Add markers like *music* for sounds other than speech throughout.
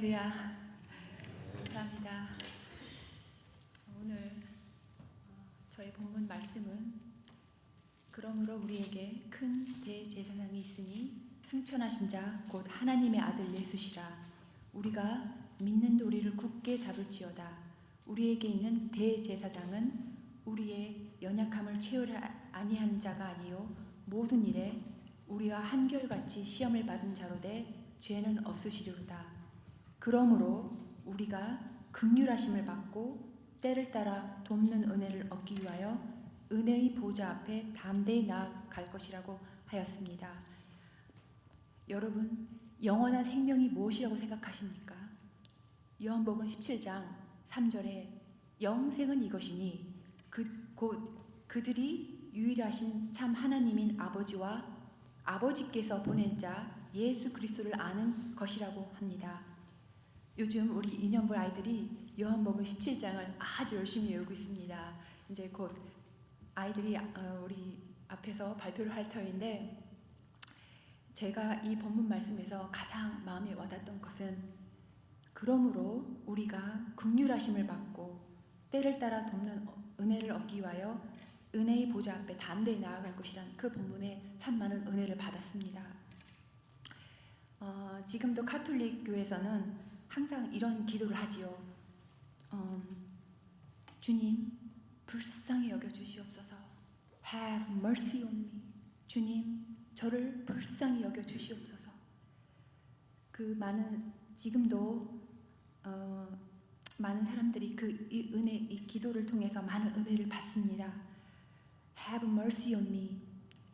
할렐루야. 감사합니다. 오늘 어, 저의 본문 말씀은 그러므로 우리에게 큰 대제사장이 있으니 승천하신 자 곧 하나님의 아들 예수시라. 우리가 믿는 도리를 굳게 잡을지어다. 우리에게 있는 대제사장은 우리의 연약함을 채우려 아니한 자가 아니요 모든 일에 우리와 한결같이 시험을 받은 자로 돼 죄는 없으시리로다. 그러므로 우리가 극률하심을 받고 때를 따라 돕는 은혜를 얻기 위하여 은혜의 보좌 앞에 담대히 나아갈 것이라고 하였습니다. 여러분, 영원한 생명이 무엇이라고 생각하십니까? 요한복음 17장 3절에 영생은 이것이니 그, 곧 그들이 유일하신 참 하나님인 아버지와 아버지께서 보낸 자 예수 그리스도를 아는 것이라고 합니다. 요즘 우리 인연부 아이들이 요한복음 17장을 아주 열심히 외우고 있습니다. 이제 곧 아이들이 어, 우리 앞에서 발표를 할 터인데 제가 이 본문 말씀에서 가장 마음에 와닿던 것은 그러므로 우리가 극률하심을 받고 때를 따라 돕는 은혜를 얻기 위하여 은혜의 보좌 앞에 담대히 나아갈 것이란 그 본문에 참 많은 은혜를 받았습니다. 어, 지금도 카톨릭 교회에서는 항상 이런 기도를 하지요. 어, 주님 불쌍히 여겨 주시옵소서. Have mercy on me. 주님 저를 불쌍히 여겨 주시옵소서. 그 많은 지금도 어, 많은 사람들이 그 이 은혜 이 기도를 통해서 많은 은혜를 받습니다. Have mercy on me.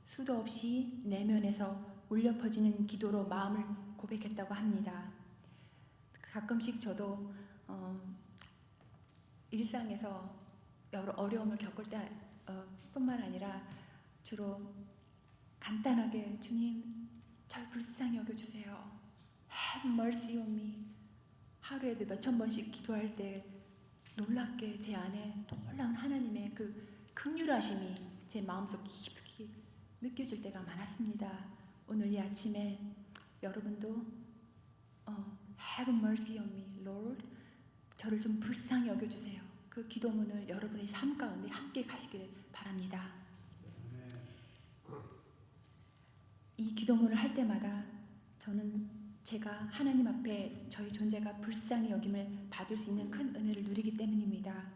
수도 없이 내면에서 울려 퍼지는 기도로 마음을 고백했다고 합니다. 가끔씩 저도 어, 일상에서 여러 어려움을 겪을 때 어, 뿐만 아니라 주로 간단하게 주님 절 불쌍히 여겨주세요. Have mercy on me. 하루에도 몇천 번씩 기도할 때 놀랍게 제 안에 놀라운 하나님의 그 극률하심이 제 마음속 깊숙이 느껴질 때가 많았습니다. 오늘 이 아침에 여러분도 어, Have mercy on me, Lord. 저를 좀 불쌍히 여겨주세요. 그 기도문을 여러분의 삶 가운데 함께 가시길 바랍니다. 이 기도문을 할 때마다 저는 제가 하나님 앞에 저희 존재가 불쌍히 여김을 받을 수 있는 큰 은혜를 누리기 때문입니다.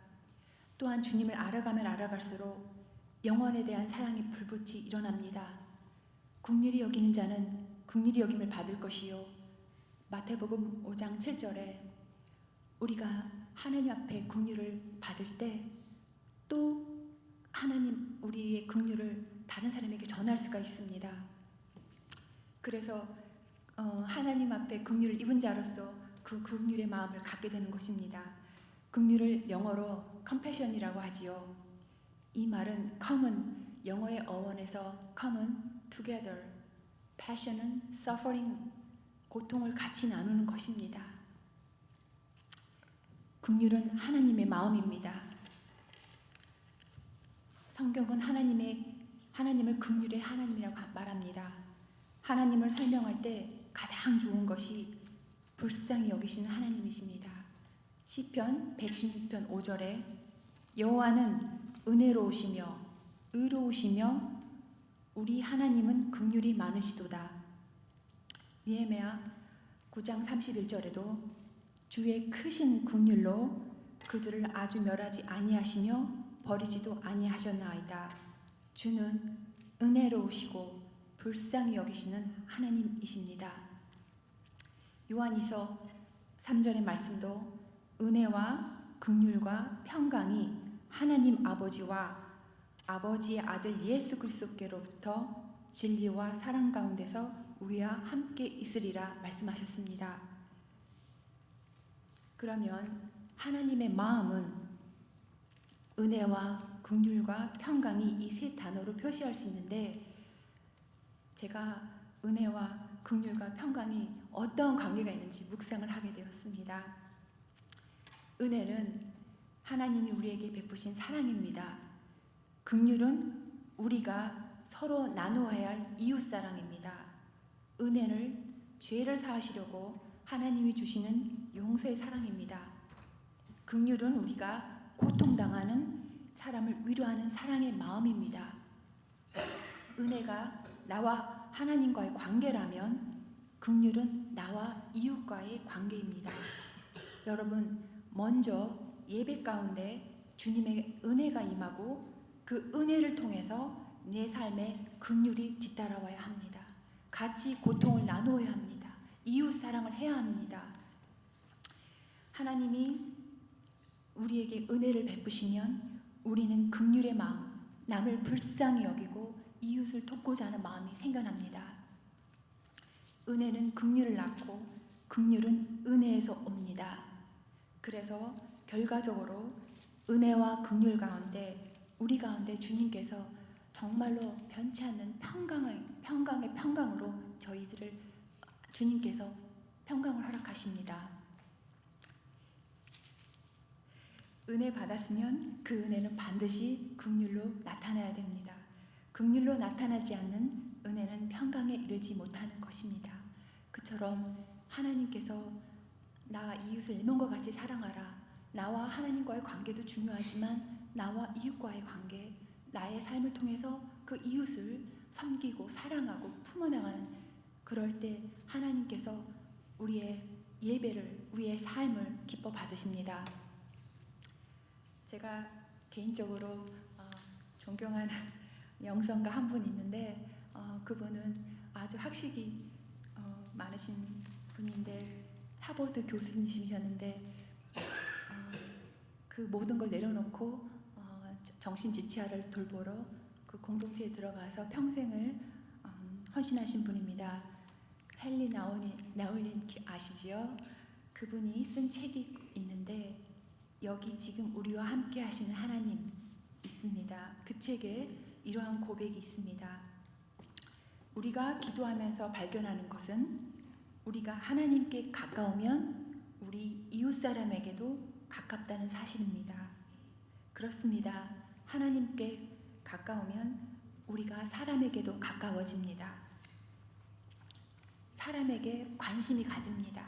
또한 주님을 알아가면 알아갈수록 영원에 대한 사랑이 불붙이 일어납니다. 국률이 여기는 자는 국률이 여김을 받을 것이요. 마태복음 5장 7절에 우리가 하나님 앞에 국률을 받을 때 또 하나님 우리의 국률을 다른 사람에게 전할 수가 있습니다. 그래서 어, 하나님 앞에 긍휼을 입은 자로서 그 긍휼의 마음을 갖게 되는 것입니다. 긍휼을 영어로 compassion이라고 하지요. 이 말은 come은 영어의 어원에서 come은 together, passion은 suffering, 고통을 같이 나누는 것입니다. 긍휼은 하나님의 마음입니다. 성경은 하나님의 하나님을 긍휼의 하나님이라고 말합니다. 하나님을 설명할 때 가장 좋은 것이 불쌍히 여기시는 하나님이십니다. 시편 116편 5절에 여호와는 은혜로우시며 의로우시며 우리 하나님은 긍휼이 많으시도다. 니에메아 9장 31절에도 주의 크신 긍휼로 그들을 아주 멸하지 아니하시며 버리지도 아니하셨나이다. 주는 은혜로우시고 불쌍히 여기시는 하나님이십니다. 요한이서 3절의 말씀도 은혜와 긍휼과 평강이 하나님 아버지와 아버지의 아들 예수 그리스도께로부터 진리와 사랑 가운데서 우리와 함께 있으리라 말씀하셨습니다. 그러면 하나님의 마음은 은혜와 긍휼과 평강이 이 세 단어로 표시할 수 있는데 제가 은혜와 긍휼과 평강이 어떤 관계가 있는지 묵상을 하게 되었습니다. 은혜는 하나님이 우리에게 베푸신 사랑입니다. 긍휼은 우리가 서로 나누어야 할 이웃 사랑입니다. 은혜를 죄를 사하시려고 하나님이 주시는 용서의 사랑입니다. 긍휼은 우리가 고통당하는 사람을 위로하는 사랑의 마음입니다. 은혜가 나와 하나님과의 관계라면 긍휼은 나와 이웃과의 관계입니다. 여러분 먼저 예배 가운데 주님의 은혜가 임하고 그 은혜를 통해서 내 삶에 긍휼이 뒤따라와야 합니다. 같이 고통을 나누어야 합니다. 이웃 사랑을 해야 합니다. 하나님이 우리에게 은혜를 베푸시면 우리는 긍휼의 마음, 남을 불쌍히 여기고 이웃을 돕고자 하는 마음이 생겨납니다. 은혜는 긍휼을 낳고 긍휼은 은혜에서 옵니다. 그래서 결과적으로 은혜와 긍휼 가운데 우리 가운데 주님께서 정말로 변치 않는 평강의 평강의 평강으로 저희들을 주님께서 평강을 허락하십니다. 은혜 받았으면 그 은혜는 반드시 긍휼로 나타나야 됩니다. 긍휼로 나타나지 않는 은혜는 평강에 이르지 못하는 것입니다. 그처럼 하나님께서 나 이웃을 내 몸과 같이 사랑하라. 나와 하나님과의 관계도 중요하지만 나와 이웃과의 관계, 나의 삶을 통해서 그 이웃을 섬기고 사랑하고 품어나가는 그럴 때 하나님께서 우리의 예배를, 우리의 삶을 기뻐 받으십니다. 제가 개인적으로 어, 존경하는 *laughs* 영성가 한 분 있는데 어, 그분은 아주 학식이 어, 많으신 분인데 하버드 교수님이셨는데 어, 그 모든 걸 내려놓고 어, 정신 지체아를 돌보러 그 공동체에 들어가서 평생을 음, 헌신하신 분입니다. 헨리 나우닌 나우닌 아시지요? 그분이 쓴 책이 있는데 여기 지금 우리와 함께 하시는 하나님 있습니다. 그 책에 이러한 고백이 있습니다. 우리가 기도하면서 발견하는 것은 우리가 하나님께 가까우면 우리 이웃 사람에게도 가깝다는 사실입니다. 그렇습니다. 하나님께 가까우면 우리가 사람에게도 가까워집니다. 사람에게 관심이 가집니다.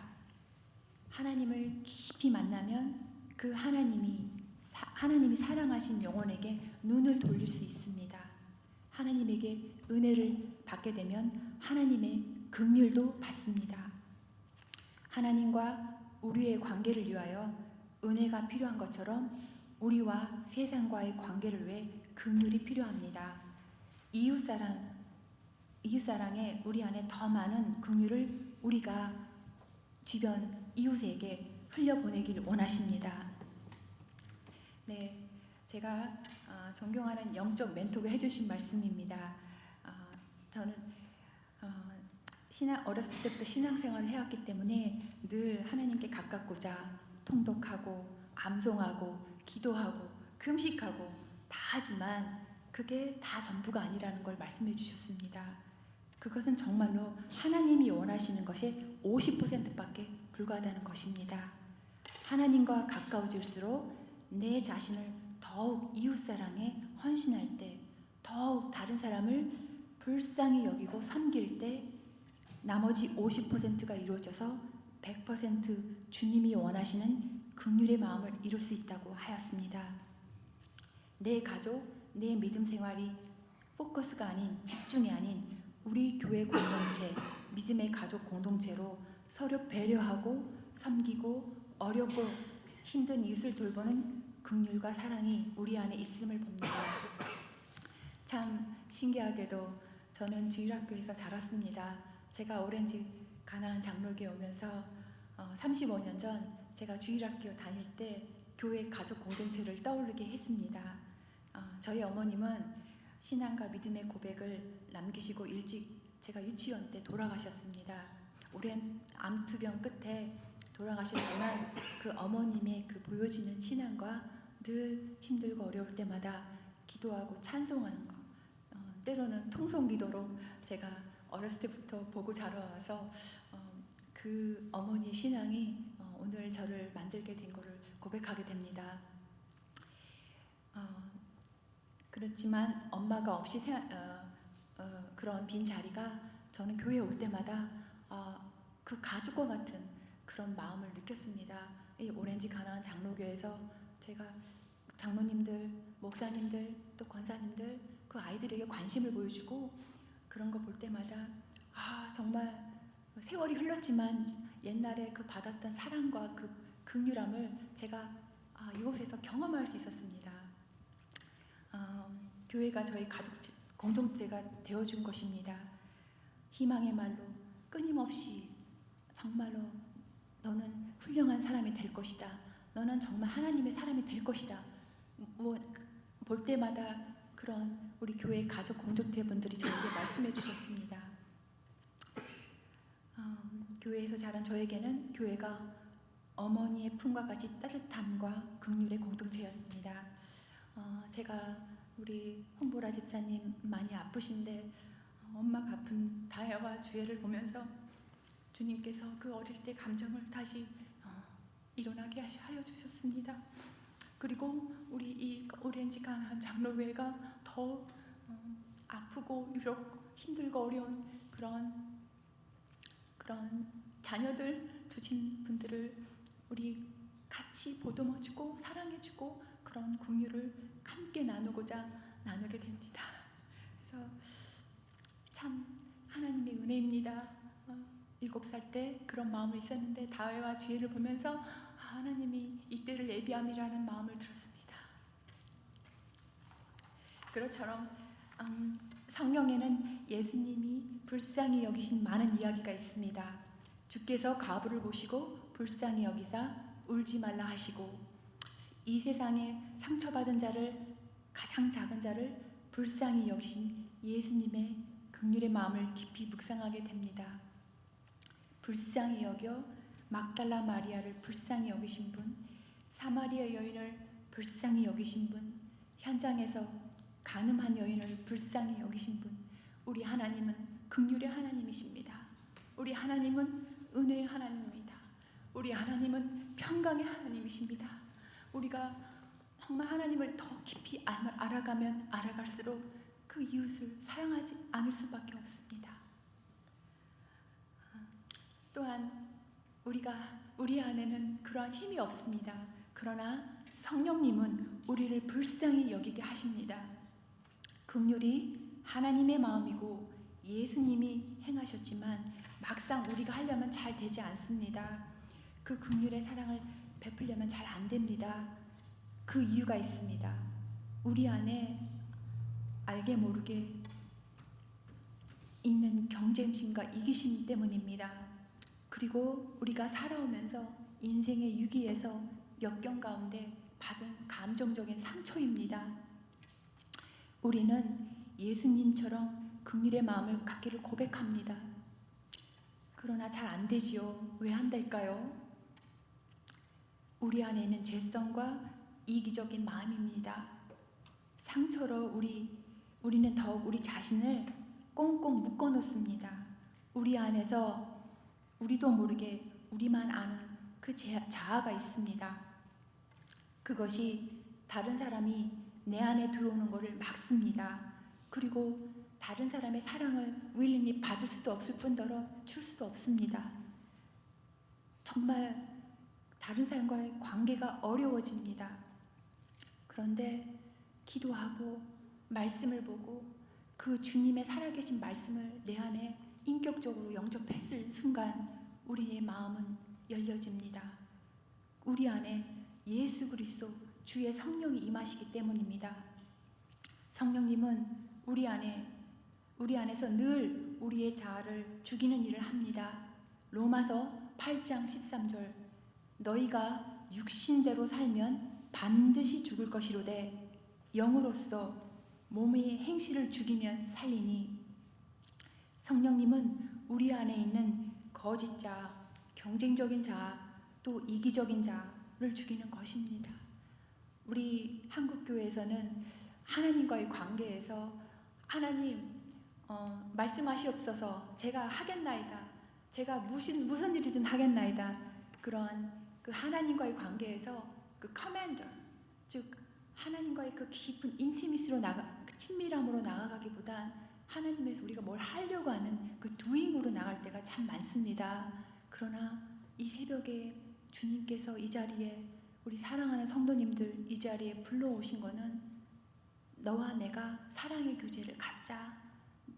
하나님을 깊이 만나면 그 하나님이 사, 하나님이 사랑하신 영혼에게 눈을 돌릴 수 있습니다. 하나님에게 은혜를 받게 되면 하나님의 긍휼도 받습니다. 하나님과 우리의 관계를 위하여 은혜가 필요한 것처럼 우리와 세상과의 관계를 위해 긍휼이 필요합니다. 이웃 사랑 이웃 사랑에 우리 안에 더 많은 긍휼을 우리가 주변 이웃에게 흘려보내길 원하십니다. 네, 제가 어, 존경하는 영적 멘토가 해주신 말씀입니다. 어, 저는 어, 신앙 어렸을 때부터 신앙생활을 해왔기 때문에 늘 하나님께 가깝고자 통독하고 암송하고 기도하고 금식하고 다 하지만 그게 다 전부가 아니라는 걸 말씀해 주셨습니다. 그것은 정말로 하나님이 원하시는 것의 50%밖에 불과하다는 것입니다. 하나님과 가까워질수록 내 자신을 더욱 이웃사랑에 헌신할 때, 더욱 다른 사람을 불쌍히 여기고 섬길 때, 나머지 50%가 이루어져서 100% 주님이 원하시는 긍휼의 마음을 이룰 수 있다고 하였습니다. 내 가족, 내 믿음 생활이 포커스가 아닌 집중이 아닌 우리 교회 공동체, 믿음의 가족 공동체로 서로 배려하고 섬기고 어렵고 힘든 이웃을 돌보는 긍휼과 사랑이 우리 안에 있음을 봅니다. 참 신기하게도 저는 주일학교에서 자랐습니다. 제가 오렌지 가나안 장로교에 오면서 어, 35년 전 제가 주일학교 다닐 때 교회 가족 공동체를 떠오르게 했습니다. 어, 저희 어머님은 신앙과 믿음의 고백을 남기시고 일찍 제가 유치원 때 돌아가셨습니다. 오랜 암투병 끝에 돌아가셨지만 그 어머님의 그 보여지는 신앙과 늘 힘들고 어려울 때마다 기도하고 찬송하는 것, 어, 때로는 통성 기도로 제가 어렸을 때부터 보고 자라와서 어, 그 어머니 신앙이 어, 오늘 저를 만들게 된 것을 고백하게 됩니다. 어, 그렇지만 엄마가 없이 세, 어, 어, 그런 빈 자리가 저는 교회에 올 때마다 어, 그 가족과 같은 그런 마음을 느꼈습니다. 이 오렌지 가나안 장로교에서 제가 장로님들, 목사님들, 또 권사님들 그 아이들에게 관심을 보여주고 그런 거 볼 때마다 아 정말 세월이 흘렀지만 옛날에 그 받았던 사랑과 그 긍휼함을 제가 아, 이곳에서 경험할 수 있었습니다. 어, 교회가 저희 가족 공동체가 되어준 것입니다. 희망의 말로 끊임없이 정말로 너는 훌륭한 사람이 될 것이다. 너는 정말 하나님의 사람이 될 것이다. 뭐, 볼 때마다 그런 우리 교회 가족 공동체 분들이 저에게 말씀해 주셨습니다. 어, 교회에서 자란 저에게는 교회가 어머니의 품과 같이 따뜻함과 긍휼의 공동체였습니다. 어, 제가 우리 홍보라 집사님 많이 아프신데 어, 엄마가 아픈 다혜와 주애를 보면서 주님께서 그 어릴 때 감정을 다시 어, 일어나게 하여 주셨습니다. 그리고 우리 이 오렌지 강한 장로회가 더 어, 아프고 유럽 힘들고 어려운 그런 그런 자녀들 두신 분들을 우리 같이 보듬어주고 사랑해주고 그런 긍휼을 함께 나누고자 나누게 됩니다. 그래서 참 하나님의 은혜입니다. 어, 일곱 살때 그런 마음을 있었는데 다회와 주의를 보면서 아, 하나님이 이때를 예비함이라는 마음을 들었습니다. 그것처럼 음, 성경에는 예수님이 불쌍히 여기신 많은 이야기가 있습니다. 주께서 가부를 보시고 불쌍히 여기사 울지 말라 하시고 이 세상에 상처받은 자를 가장 작은 자를 불쌍히 여기신 예수님의 극률의 마음을 깊이 묵상하게 됩니다. 불쌍히 여겨 막달라 마리아를 불쌍히 여기신 분, 사마리아 여인을 불쌍히 여기신 분, 현장에서 가늠한 여인을 불쌍히 여기신 분, 우리 하나님은 극률의 하나님이십니다. 우리 하나님은 은혜의 하나님입니다. 우리 하나님은 평강의 하나님이십니다. 우리가 정말 하나님을 더 깊이 알- 알아가면 알아갈수록 그 이웃을 사랑하지 않을 수밖에 없습니다. 또한 우리가 우리 안에는 그러한 힘이 없습니다. 그러나 성령님은 우리를 불쌍히 여기게 하십니다. 긍휼이 하나님의 마음이고 예수님이 행하셨지만 막상 우리가 하려면 잘 되지 않습니다. 그 긍휼의 사랑을 베풀려면 잘 안 됩니다. 그 이유가 있습니다. 우리 안에 알게 모르게 있는 경쟁심과 이기심 때문입니다. 그리고 우리가 살아오면서 인생의 유기에서 역경 가운데 받은 감정적인 상처입니다. 우리는 예수님처럼 긍휼의 마음을 갖기를 고백합니다. 그러나 잘 안 되지요. 왜 안 될까요? 우리 안에 있는 죄성과 이기적인 마음입니다. 상처로 우리 우리는 더욱 우리 자신을 꽁꽁 묶어 놓습니다. 우리 안에서 우리도 모르게 우리만 아는 그 제- 자아가 있습니다. 그것이 다른 사람이 내 안에 들어오는 것을 막습니다. 그리고 다른 사람의 사랑을 willingly 받을 수도 없을 뿐더러 줄 수도 없습니다. 정말 다른 사람과의 관계가 어려워집니다. 그런데 기도하고 말씀을 보고 그 주님의 살아계신 말씀을 내 안에 인격적으로 영접했을 순간 우리의 마음은 열려집니다. 우리 안에 예수 그리스도 주의 성령이 임하시기 때문입니다. 성령님은 우리 안에 우리 안에서 늘 우리의 자아를 죽이는 일을 합니다. 로마서 8장 13절 너희가 육신대로 살면 반드시 죽을 것이로되 영으로서 몸의 행실을 죽이면 살리니 성령님은 우리 안에 있는 거짓 자, 경쟁적인 자, 또 이기적인 자를 죽이는 것입니다. 우리 한국 교회에서는 하나님과의 관계에서 하나님 어, 말씀하시옵소서 제가 하겠나이다. 제가 무슨 무슨 일이든 하겠나이다. 그런 그 하나님과의 관계에서 그 커맨더 즉 하나님과의 그 깊은 인티미스로 나가 그 친밀함으로 나아가기보단 하나님에서 우리가 뭘 하려고 하는 그 두잉으로 나갈 때가 참 많습니다. 그러나 이 새벽에 주님께서 이 자리에 우리 사랑하는 성도님들 이 자리에 불러오신 거는 너와 내가 사랑의 교제를 갖자.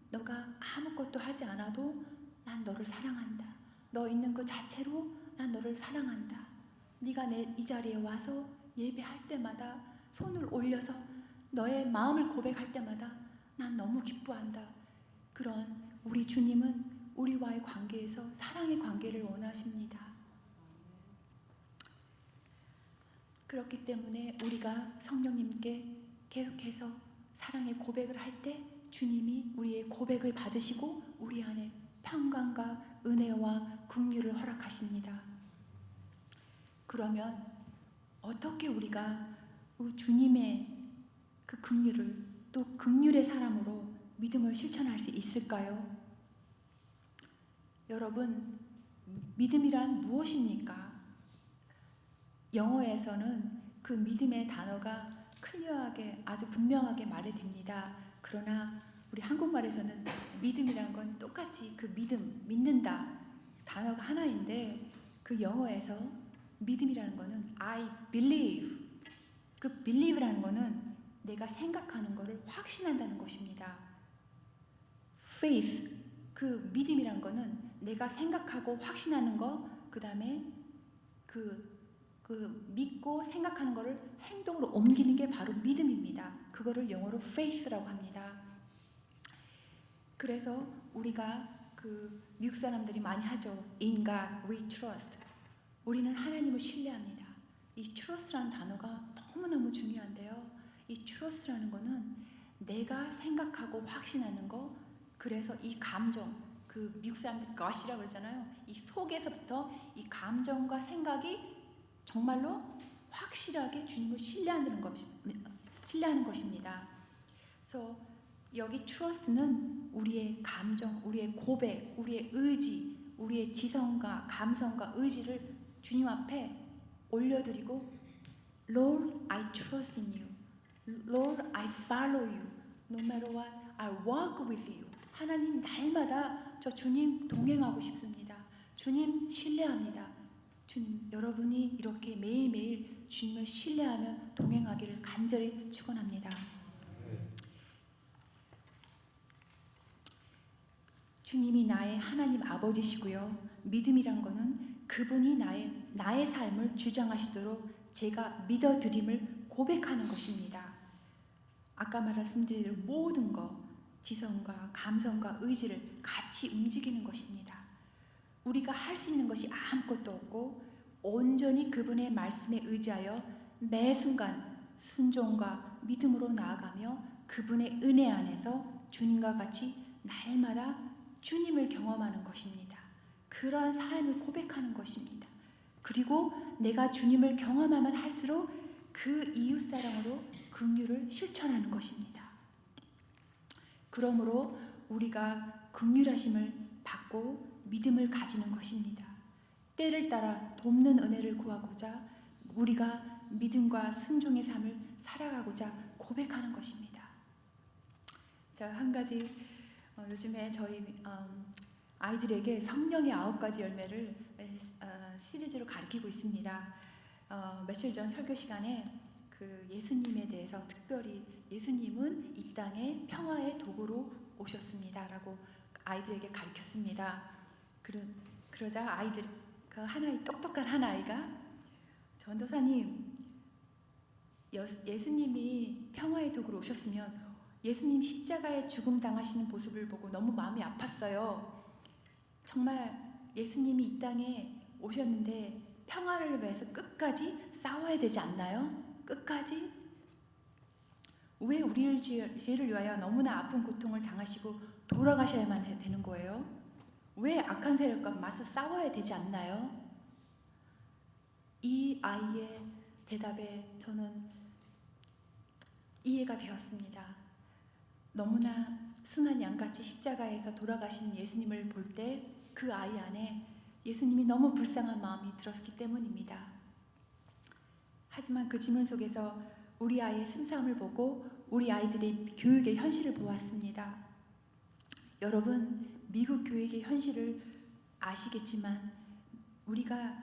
너가 아무것도 하지 않아도 난 너를 사랑한다. 너 있는 것 자체로 난 너를 사랑한다. 네가 내 이 자리에 와서 예배할 때마다 손을 올려서 너의 마음을 고백할 때마다 난 너무 기뻐한다. 그런 우리 주님은 우리와의 관계에서 사랑의 관계를 원하십니다. 그렇기 때문에 우리가 성령님께 계속해서 사랑의 고백을 할 때 주님이 우리의 고백을 받으시고 우리 안에 평강과 은혜와 긍휼을 허락하십니다. 그러면 어떻게 우리가 주님의 그 긍휼을 또 긍휼의 사람으로 믿음을 실천할 수 있을까요? 여러분, 믿음이란 무엇입니까? 영어에서는 그 믿음의 단어가 클리어하게 아주 분명하게 말이 됩니다. 그러나 우리 한국말에서는 믿음이란 건 똑같이 그 믿음, 믿는다 단어가 하나인데 그 영어에서 믿음이라는 거는 I believe 그 believe라는 거는 내가 생각하는 거를 확신한다는 것입니다. faith 그 믿음이란 거는 내가 생각하고 확신하는 거, 그 다음에 그, 그 믿고 생각하는 거를 행동으로 옮기는 게 바로 믿음입니다. 그거를 영어로 faith라고 합니다. 그래서 우리가 그 미국 사람들이 많이 하죠. In God we trust. 우리는 하나님을 신뢰합니다. 이 trust라는 단어가 너무너무 중요한데요. 이 trust라는 거는 내가 생각하고 확신하는 거, 그래서 이 감정, 그 미국 사람들 것이라고 그러잖아요. 이 속에서부터 이 감정과 생각이 정말로 확실하게 주님을 신뢰하는 것, 신뢰하는 것입니다. 그래서 여기 트러스는 우리의 감정, 우리의 고백, 우리의 의지, 우리의 지성과 감성과 의지를 주님 앞에 올려드리고 Lord, I trust in you. Lord, I follow you. No matter what, I walk with you. 하나님 날마다 저 주님 동행하고 싶습니다. 주님 신뢰합니다. 주님 여러분이 이렇게 매일매일 주님을 신뢰하며 동행하기를 간절히 축원합니다. 주님이 나의 하나님 아버지시고요. 믿음이란 거는 그분이 나의 나의 삶을 주장하시도록 제가 믿어 드림을 고백하는 것입니다. 아까 말씀드린 모든 것 지성과 감성과 의지를 같이 움직이는 것입니다. 우리가 할 수 있는 것이 아무것도 없고 온전히 그분의 말씀에 의지하여 매 순간 순종과 믿음으로 나아가며 그분의 은혜 안에서 주님과 같이 날마다 주님을 경험하는 것입니다. 그러한 삶을 고백하는 것입니다. 그리고 내가 주님을 경험하면 할수록 그 이웃 사랑으로 긍휼을 실천하는 것입니다. 그러므로 우리가 긍휼하심을 받고 믿음을 가지는 것입니다. 때를 따라 돕는 은혜를 구하고자 우리가 믿음과 순종의 삶을 살아가고자 고백하는 것입니다. 자, 한 가지 어, 요즘에 저희 음, 아이들에게 성령의 아홉 가지 열매를 어, 시리즈로 가르치고 있습니다. 어, 며칠 전 설교 시간에 그 예수님에 대해서 특별히 예수님은 이 땅에 평화의 도구로 오셨습니다라고 아이들에게 가르쳤습니다. 그러, 그러자 아이들 그 하나의 똑똑한 한 아이가 전도사님 예수님이 평화의 도구로 오셨으면 예수님 십자가에 죽음 당하시는 모습을 보고 너무 마음이 아팠어요. 정말 예수님이 이 땅에 오셨는데 평화를 위해서 끝까지 싸워야 되지 않나요? 끝까지 왜 우리를 죄를 위하여 너무나 아픈 고통을 당하시고 돌아가셔야만 되는 거예요? 왜 악한 세력과 맞서 싸워야 되지 않나요? 이 아이의 대답에 저는 이해가 되었습니다. 너무나 순한 양같이 십자가에서 돌아가신 예수님을 볼 때 그 아이 안에 예수님이 너무 불쌍한 마음이 들었기 때문입니다. 하지만 그 질문 속에서 우리 아이의 승싸움을 보고 우리 아이들의 교육의 현실을 보았습니다. 여러분, 미국 교육의 현실을 아시겠지만 우리가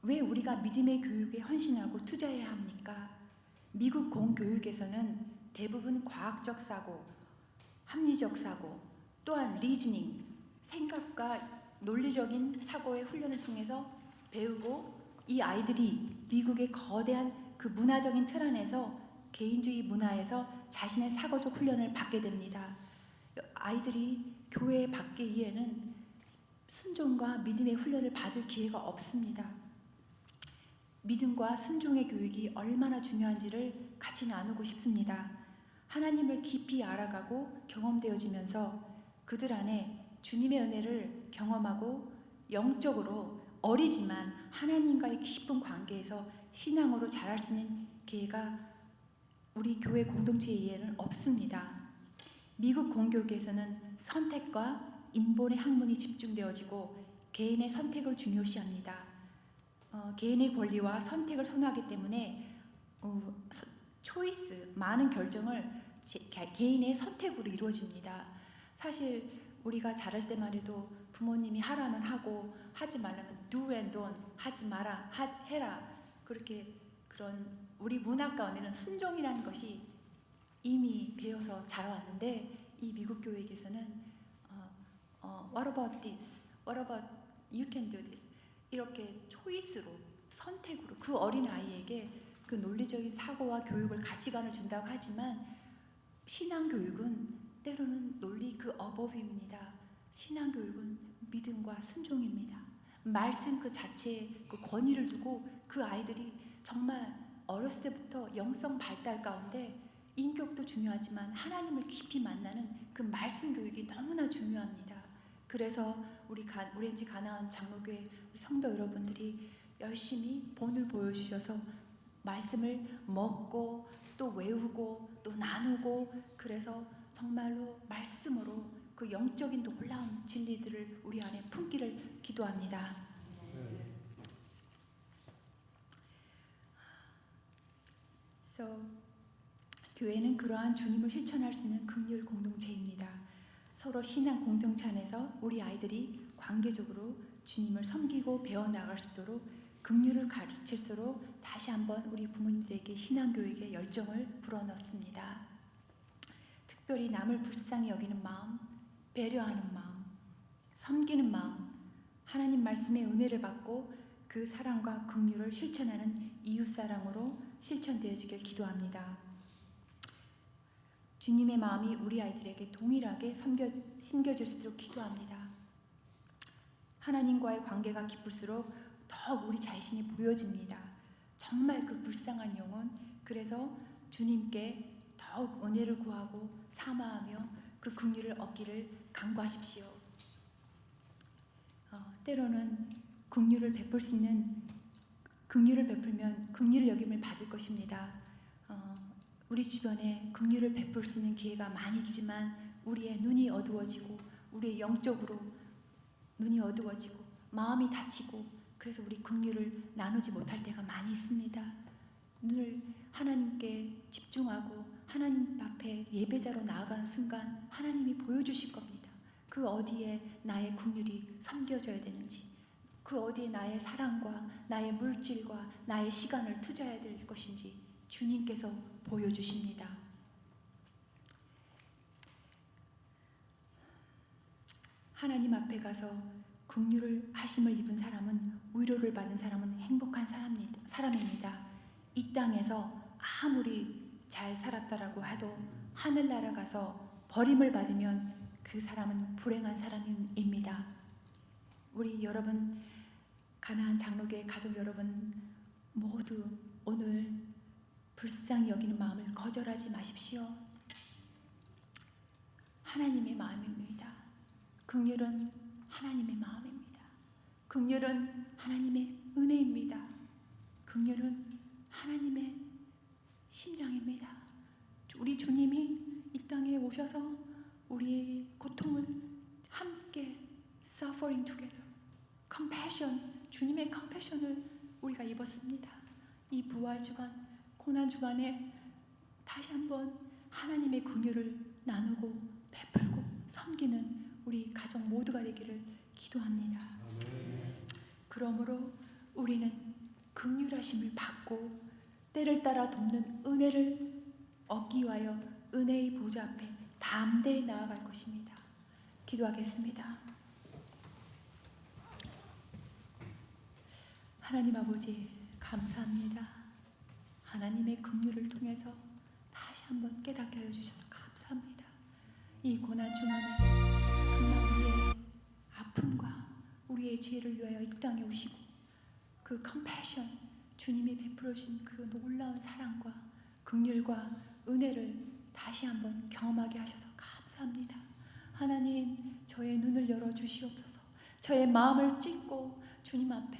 왜 우리가 믿음의 교육에 헌신하고 투자해야 합니까? 미국 공교육에서는 대부분 과학적 사고, 합리적 사고, 또한 리즈닝, 생각과 논리적인 사고의 훈련을 통해서 배우고 이 아이들이 미국의 거대한 그 문화적인 틀 안에서 개인주의 문화에서 자신의 사고적 훈련을 받게 됩니다. 아이들이 교회에 받기 위해는 순종과 믿음의 훈련을 받을 기회가 없습니다. 믿음과 순종의 교육이 얼마나 중요한지를 같이 나누고 싶습니다. 하나님을 깊이 알아가고 경험되어지면서 그들 안에 주님의 은혜를 경험하고 영적으로 어리지만 하나님과의 깊은 관계에서 신앙으로 자랄 수 있는 기회가 우리 교회 공동체에는 없습니다. 미국 공교육에서는 선택과 인본의 학문이 집중되어지고 개인의 선택을 중요시합니다. 어, 개인의 권리와 선택을 선호하기 때문에 어, 서- 초이스 많은 결정을 제- 개- 개인의 선택으로 이루어집니다. 사실 우리가 자랄 때만 해도 부모님이 하라면 하고 하지 말라면 do and don't 하지 마라 하, 해라 그렇게 그런 우리 문화 가운데는 순종이라는 것이 이미 배워서 자라왔는데 이 미국 교육에서는 어, 어, what about this? What about you can do this? 이렇게 초이스로 선택으로 그 어린 아이에게 그 논리적인 사고와 교육을 가치관을 준다고 하지만 신앙 교육은 때로는 논리 그 어법입니다. 신앙 교육은 믿음과 순종입니다. 말씀 그 자체에 그 권위를 두고 그 아이들이 정말 어렸을 때부터 영성 발달 가운데 인격도 중요하지만 하나님을 깊이 만나는 그 말씀 교육이 너무나 중요합니다. 그래서 우리 가, 오렌지 가나안 장로교회 성도 여러분들이 열심히 본을 보여주셔서 말씀을 먹고 또 외우고 또 나누고 그래서 정말로 말씀으로 그 영적인 놀라운 진리들을 우리 안에 품기를 기도합니다. So, 교회는 그러한 주님을 실천할 수 있는 긍휼 공동체입니다. 서로 신앙 공동체 안에서 우리 아이들이 관계적으로 주님을 섬기고 배워 나갈 수 있도록 긍휼을 가르칠수록 다시 한번 우리 부모님들에게 신앙 교육에 열정을 불어넣습니다. 특별히 남을 불쌍히 여기는 마음, 배려하는 마음, 섬기는 마음, 하나님 말씀의 은혜를 받고 그 사랑과 긍휼을 실천하는 이웃 사랑으로 실천되어지길 기도합니다. 주님의 마음이 우리 아이들에게 동일하게 섬겨, 심겨질 수 있도록 기도합니다. 하나님과의 관계가 깊을수록 더욱 우리 자신이 보여집니다. 정말 그 불쌍한 영혼, 그래서 주님께 더욱 은혜를 구하고 사마하며 그 긍휼을 얻기를 간구하십시오. 어, 때로는 긍휼을 베풀 수 있는 긍휼을 베풀면 긍휼을 여김을 받을 것입니다. 어, 우리 주변에 긍휼을 베풀 수 있는 기회가 많이 있지만 우리의 눈이 어두워지고 우리의 영적으로 눈이 어두워지고 마음이 다치고 그래서 우리 긍휼을 나누지 못할 때가 많이 있습니다. 눈을 하나님께 집중하고 하나님 앞에 예배자로 나아가는 순간 하나님이 보여주실 겁니다. 그 어디에 나의 긍휼이 섬겨져야 되는지, 그 어디에 나의 사랑과 나의 물질과 나의 시간을 투자해야 될 것인지 주님께서 보여주십니다. 하나님 앞에 가서 긍휼을 하심을 입은 사람은 위로를 받은 사람은 행복한 사람입니다. 이 땅에서 아무리 잘 살았다라고 해도 하늘 날아가서 버림을 받으면 그 사람은 불행한 사람입니다. 우리 여러분 가나안 장로교회 가족 여러분 모두 오늘 불쌍히 여기는 마음을 거절하지 마십시오. 하나님의 마음입니다. 긍휼은 하나님의 마음입니다. 긍휼은 하나님의 은혜입니다. 긍휼은 하나님의 심장입니다. 우리 주님이 이 땅에 오셔서 우리의 고통을 함께 suffering together, compassion, 주님의 compassion을 우리가 입었습니다. 이 부활 주간, 고난 주간에 다시 한번 하나님의 긍휼을 나누고 베풀고 섬기는 우리 가족 모두가 되기를 기도합니다. 그 그러므로 우리는 극률하심을 받고 때를 따라 돕는 은혜를 얻기 위하여 은혜의 보좌 앞에 담대히 나아갈 것입니다. 기도하겠습니다. 하나님 아버지 감사합니다. 하나님의 긍휼을 통해서 다시 한번 깨닫게 하여 주셔서 감사합니다. 이 고난 중간에 정말 우리의 아픔과 우리의 지혜를 위하여 이 땅에 오시고 그 컴패션 주님이 베풀어 주신 그 놀라운 사랑과 긍휼과 은혜를 다시 한번 경험하게 하셔서 감사합니다. 하나님 저의 눈을 열어 주시옵소서. 저의 마음을 찢고 주님 앞에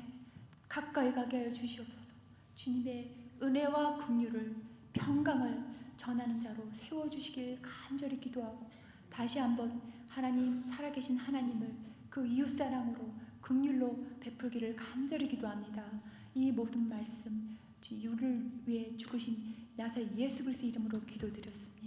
가까이 가게 하여 주시옵소서. 주님의 은혜와 긍휼을 평강을 전하는 자로 세워 주시길 간절히 기도하고 다시 한번 하나님 살아계신 하나님을 그 이웃 사랑으로 긍휼로 베풀기를 간절히 기도합니다. 이 모든 말씀 주 유를 위해 죽으신 나사 예수 그리스도 이름으로 기도드렸습니다.